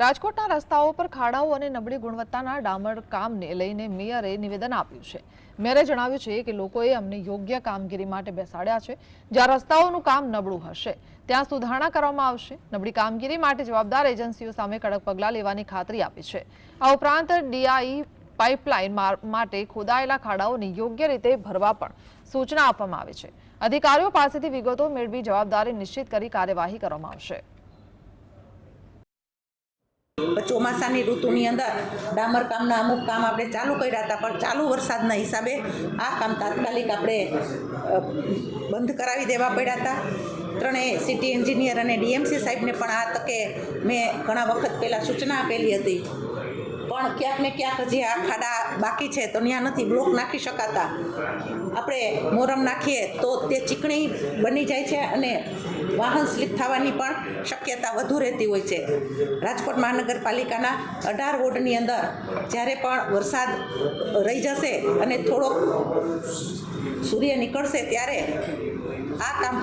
રાજકોટના રસ્તાઓ પર ખાડાઓ અને નબળી ગુણવત્તાના ડામર કામને લઈને મેયરે નિવેદન આપ્યું છે. મેયરે જણાવ્યું છે કે લોકોએ અમને યોગ્ય કામગીરી માટે બેસાડ્યા છે. જ્યાં રસ્તાઓનું કામ નબળું હશે, ત્યાં સુધારણા કરવામાં આવશે. નબળી કામગીરી માટે જવાબદાર એજન્સીઓ સામે કડક પગલાં લેવાની ખાતરી આપી છે. આ ઉપરાંત ડીઆઈ પાઇપલાઇન માટે ખોદાયેલા ખાડાઓને યોગ્ય રીતે ભરવા પણ સૂચના આપવામાં આવી છે. અધિકારીઓ પાસેથી વિગતો મેળવી જવાબદારી નિશ્ચિત કરી કાર્યવાહી કરવામાં આવશે. ચોમાસાની ઋતુની અંદર ડામર કામના અમુક કામ આપણે ચાલુ કર્યા હતા, પણ ચાલુ વરસાદના હિસાબે આ કામ તાત્કાલિક આપણે બંધ કરાવી દેવા પડ્યા હતા. ત્રણેય સિટી એન્જિનિયર અને ડીએમસી સાહેબને પણ આ તકે મેં ઘણા વખત પહેલાં સૂચના આપેલી હતી. પણ ક્યાંક ને ક્યાંક હજી આ ખાડા બાકી છે તો ત્યાં નથી બ્લોક નાખી શકાતા. આપણે મોરમ નાખીએ તો તે ચીકણી બની જાય છે અને વાહન સ્લીપ થવાની પણ શક્યતા વધુ રહેતી હોય છે. રાજકોટ મહાનગરપાલિકાના અઢાર વોર્ડની અંદર જ્યારે પણ વરસાદ રહી જશે અને થોડોક સૂર્ય નીકળશે ત્યારે આ કામ